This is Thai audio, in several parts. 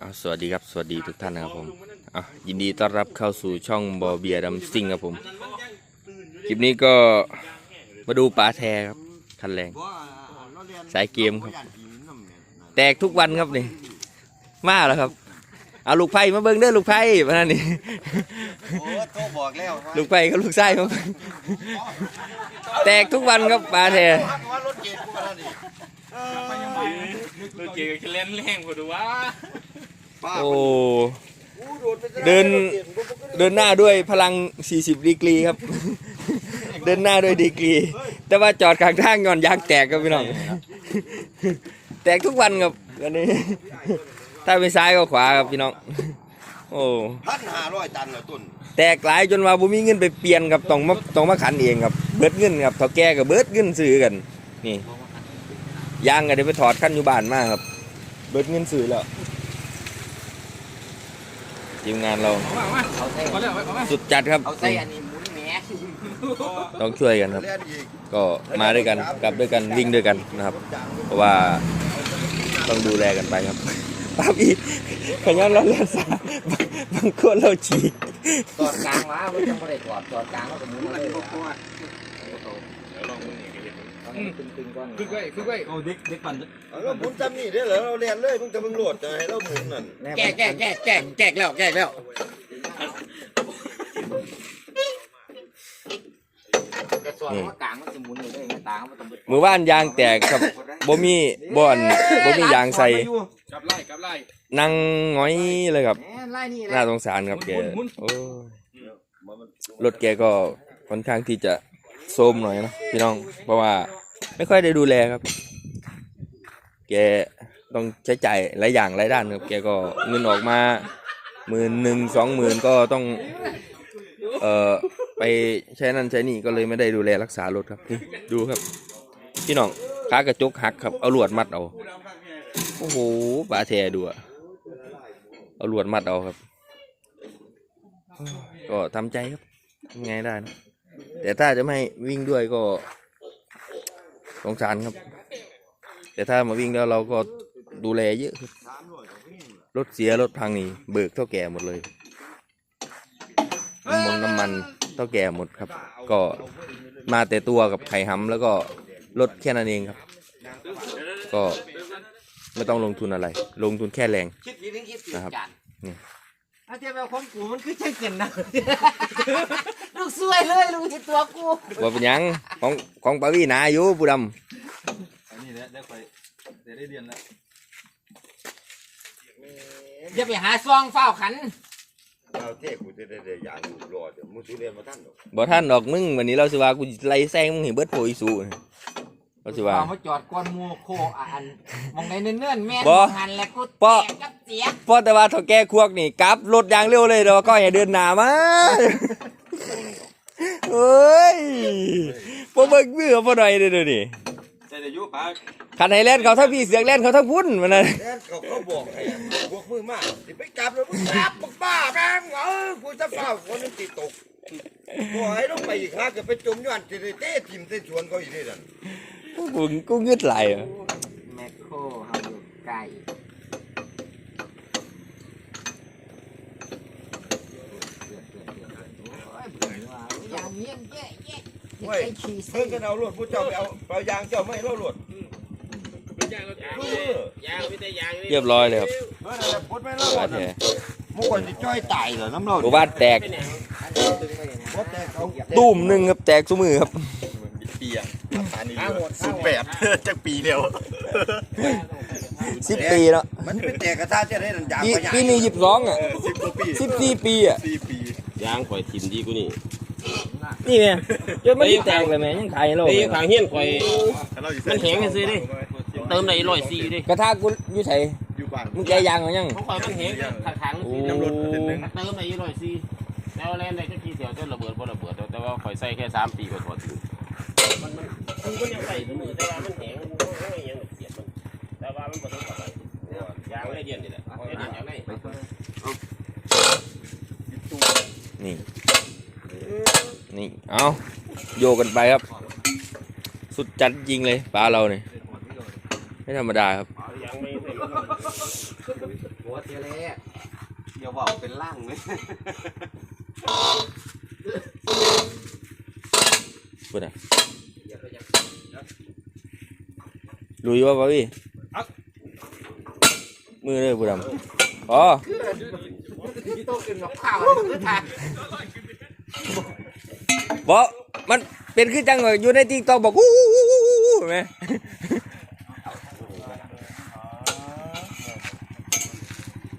อ่าสวัสดีครับ สวัสดีทุกท่านนะครับผมอะยินดีต้อนรับเข้าสู่ช่องบอเบียดัมซิงครับผม คลิปนี้ก็มาดูปลาแทครับ คันแรง สายเกมครับ แตกทุกวันครับนี่ มาแล้วครับ เอาลูกไผ่มาเบิ่งเด้อลูกไผ่มานั่นนี่ โอ้โทรบอกแล้วว่าลูกไผ่กับลูกไส้มาเบิ่งแตกทุกวันครับปลาแท ว่ารถเก๋งกูมาแล้วนี่ ตัวเก่งกับเล่นแรงกว่าดูว่าป้าโอ้กูโดดไปเดิน เดินหน้าด้วยพลัง 40 ดีกรีครับ เดินหน้าด้วยดีกรี แต่ว่าจอดกลางทางย้อนยางแตกครับพี่น้อง แตกทุกวันครับวันนี้ ถ้าไปซ้ายก็ขวาครับพี่น้อง โอ้ พันห้าร้อยตันเหรอตุนแตกหลายจนว่าบ่มีเงินไปเปลี่ยนครับต้องมาต้องมาขันเองครับ เบิดเงินครับเท่าแก่กับเบิดเงินซื้อกัน นี่ ยางก็ได้ไปถอดขั้นอยู่บ้านมาครับ เบิดเงินซื้อแล้วทีมงานเราเอาใส่เอาเลยเอาไหมสุดจัดครับ เอาใส่อันนี้หมุนแหมต้องช่วยกันครับเล่นอีกก็มาด้วยกันกลับด้วยกันวิ่งด้วยกันนะครับ เพราะว่าต้องดูแลกันไปครับป้าพี่ขยันเราเล่นซาบางคนเราฉีกจอดกลางวะมันยังไม่ได้จอดจอดกลางแล้วก็หมุนมาเลย ตึงๆก่อนคือไว้คือไว้เอาเด็กเด็กปั่นเอาเราหมุนจำนี่ได้เหรอเราเรียนเลยมึงจะมึงโหลดจะให้เราหมุนนั่นแกะแกะแกะแกะแกะแล้วแกะแล้วกระสอบว่ากลางมันจะหมุนอยู่เลยกลางมันต้องมือว่านยางแตกครับบ่มีบ่อนบ่มียางใส่กับไล่กับไล่นั่งหง้อยเลยครับแหมไล่นี่แหน่าละสงสารครับแกโอ้ยรถแกก็ค่อนข้างที่จะโทรมหน่อยนะพี่น้องเพราะว่า ไม่ค่อยได้ดูแลครับ แกต้องใช้จ่ายหลายอย่างหลายด้านครับ แกก็เงินออกมาหมื่นหนึ่งสองหมื่นก็ต้อง เอ่อไปใช้นั่นใช้นี่ก็เลยไม่ได้ดูแลรักษารถครับนี่ดูครับ พี่น้องขากระจกหักครับเอาลวดมัดเอาโอ้โหปลาแทดูอะเอาลวดมัดเอาครับ ก็ทำใจครับทำไงได้นะแต่ถ้าจะไม่วิ่งด้วยก็ สงสารครับ แต่ถ้ามาวิ่งแล้วเราก็ดูแลเยอะรถเสียรถพังนี่เบิกเท่าแก่หมดเลยมันน้ำมันเท่าแก่หมดครับ ก็มาแต่ตัวกับไข่หำแล้วก็รถแค่นั้นเองครับ ก็ไม่ต้องลงทุนอะไร ลงทุนแค่แรงนะครับนี่ ถ้าเทียบกับของกูมันคือใช่เกินนะลูกสวยเลยลูกที่ตัวกูว่าเป็นหยังของของปาวีนาอยู่ผู้ดอันนี้แหละได้ไปได้ได้เรียนแล้วอย่าไปหาซองเฝ้าขันเอาเท่กูจะได้ได้อย่างอยู่รอเดี๋ยวมึงซื้อเรียนมาท่านหรอกำบ่ท่านดอกมึงวันนี้เราสิว่ากูไล่แซงมึงเห็นเบิดโพอีสูเราสิว่า เอามาจอดก้อนหมูโคอันมองในเนื่อนๆแม่นบ่หันแล้วกูบ่แตกกับ เสียเพราะแต่ว่าเท่าแก่ควกนี่กลับรถยางเร็วเลยเดี๋ยวก็อย่าเดินหนามาเฮ้ยพวกเบิ่งมือพอหน่อยเด้อเดี๋ยวนี่ใช่แต่ยุป้าคันให้เล่นเขาทั้งพี่เสียงเล่นเขาทั้งพุ่นมันน่ะแล่นเขาเขาบอกให้พวกมือมากสิไปจับเลยมึงจับมึงบ้าแม่งเออกูจะเฝ้าคนนึงติดตกกูให้ต้องไปอีกครั้งจะไปจมย้อนจะได้เต้ทิมเต้สวนเขาอีกนี่นั่น กูกูงึดไหลายอะ แมคโครเฮาอยู่ใกล้อย่างเงี้ยแย่แย่ เว้ย ไอ้ขี้เพิ่งกันเอารถผู้เจ้าไปเอาเอายางเจ้าไม่เรารถเอางไม่ได้ยางเรียบร้อยเลยครับเออนั่นแหละพดไม่เรารปลาถแท้มุกคนจะจ้อยตายเหรอน้ำราหมู่บ้านแตกตุ้มหนึ่งครับแตกซุมือครับปีอะอันนี้ศูนย์แปดจากปีเดียวสิบปีแล้วมันเป็นแต่กระทะจะได้หนันยางปีนี้ยี่สิบสองอะสิบสี่ปีอะสี่ปียางข่อยทิมดีกูนี่ นี่ไงจนมันแตกเลยแม่ยังขายให้เราไอ้เลยขางเฮียนข่อยถ้าเราอยู่มันแข็งกันสิดิเติมได้ร้อยสี่ดิกระทะกูอยู่ไสอยู่บ้านมึงแกยางเหรอยังของข่อยมันแข็งขางขางโอ้สิน้ำรถเป็นหนึ่งเติมได้ร้อยสี่แล้วแล่นได้จักกี่เสียวจนระเบิดบ่ระเบิดแต่ว่าข่อยใส่แค่สามปีก็ถอดทิ้งมันมันกูก็ยังใส่มือแต่ว่ามันแข็งกูก็ยังเสียบมันแต่ว่ามันบ่ต้องกับไปยางได้เดียนนี่แหละได้เดียนอย่างไรนี่นี่ เอาโยกกันไปครับ สุดจัดจริงเลยปลาเราเนี่ยไม่ธรรมดาครับยางไม่ใส่วเทียแรกอย่าว่าเป็นล่างเลยพูดอะลุยว่าบ่พี่มือเลยบุดำอ๋อโตขึ้นกับข้าวคือทาน บ่มันเป็นคือจังว่าอยู่ในติ๊กต็อกบอกอู้อู้อู้อู้อู้เห็นไหม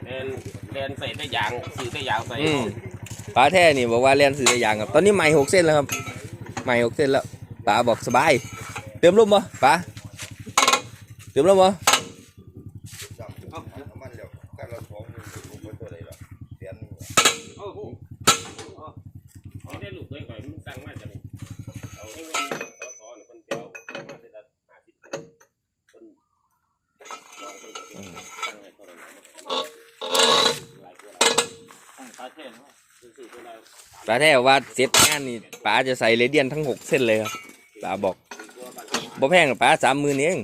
เล่นเล่นใส่ได้ยางซื้อได้ยางใส่อืมป๋าแท้นี่บอกว่าเรียนสื่อได้อย่างครับ ตอนนี้ใหม่หกเส้นแล้วครับใหม่หกเส้นแล้วป๋าบอกสบาย เติมลมบ่ป๋าเติมลมบ่ ก่อนมันสั่งมาจากนี่เอาให้เงินสอสอเนี่ยคนเดียวมาได้ละห้าสิบคนลองคนเดียวสั่งให้เท่าไหร่หลายตัวหลายประเทศเนาะซื้อตัวละป๋าแท้บอกว่าเสร็จงานนี่ป๋าจะใส่เรเดียนทั้งหกเส้นเลยครับป๋าบอกบ่แพงหรอกป๋าสามหมื่นเอง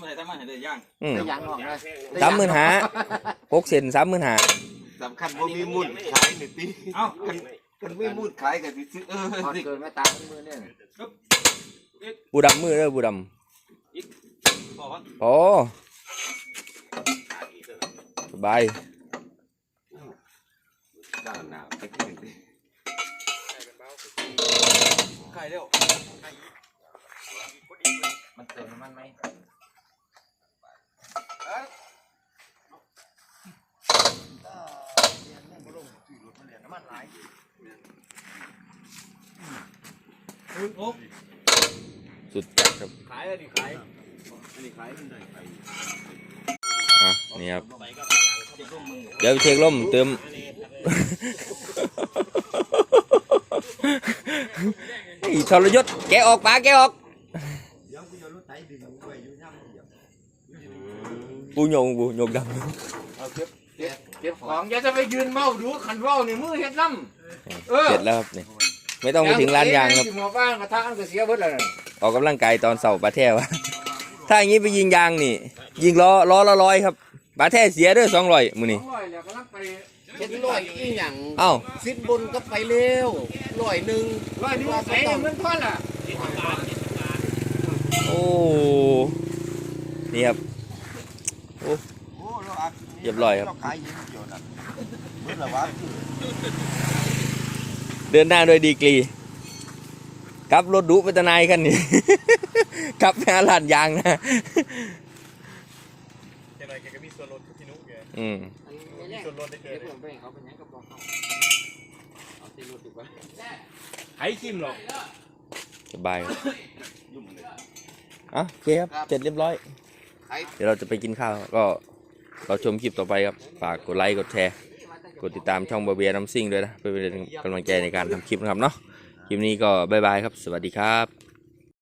อะไรทำไมเห็นได้ย่างอืมได้ยังออกนะสามหมื่นหาหกเส้นสามหมื่นหาสำคัญว่ามีมูลขายหนึ่งปีเอ้ากัน กันมีมูลขายกันสิซื้อเออพอสิเกินไม่ตามมือเนี่ยบูดำมือเด้อบูดบอกว่าำโอ้สบายด้านหนาวไปที่หนึ่งปีขายเร็วมันเติมน้ำมันไหมสุดจัดครับขายอันนี้ ขายอันนี้ขายมันได้ขายอะนี่ครับเดี๋ยวไปเช็คลมเติมอีทรยศแกะออกป๋าแกะออกยังกูจะรถไถดึงกูไว้อยู่ย่ำเดียวปูโยงปูโยงดเก็บของอย่าจะไปยืนเมาดูขันเมานี่มือเฮ็ดน้ำเออำเสร็จแล้วครับนี่ ไม่ต้องไปถึงร้านยางครับหมอบ้านกระทะอันก็เสียเบิดแล้วนั่นออกกำลังกายตอนเสาร์ปลาแท้วะถ้าอย่างนี้ไปยิงยางนี่ ยิงล้อล้อละร้อยครับปลาแท้เสียเด้วยสองร้อยมือนี่ร้อยแล้วกำลังไปเฮ็ดร้อยอีหยังเอ้าสิ้นบนก็ไปเร็วร้อยหนึ่งร้อยหนึ่งใส่เหมือนพ่อล่ะโอ้นี่ครับโอ้เราอัดเรียบร้อยครับ เราขายยิงเดียวนั่นเมื่อละวะเดินหน้าโดยดีกรีขับรถดุไปตะนายกันนี่ขับไปหาลานยางนะยังไงแกก็มีส่วนลดที่นุ๊กแกอืมมีส่วนลดได้เกิเดี๋ยนวผมไปเขาเป็นหยังก็บอกเขาเอาตีรถดีกว่าไอ้จิ้มหรอกสบายครับอะโอเคครับเสร็จเรียบร้อย เดี๋ยวเราจะไปกินข้าวก็เราชมคลิปต่อไปครับ ฝากกดไลค์กดแชร์ กดติดตามช่องบาเบียน้ำซิ่งด้วยนะเพื่อเป็นกำลังใจในการทำคลิปนะครับเนาะคลิปนี้ก็บายบายครับ สวัสดีครับ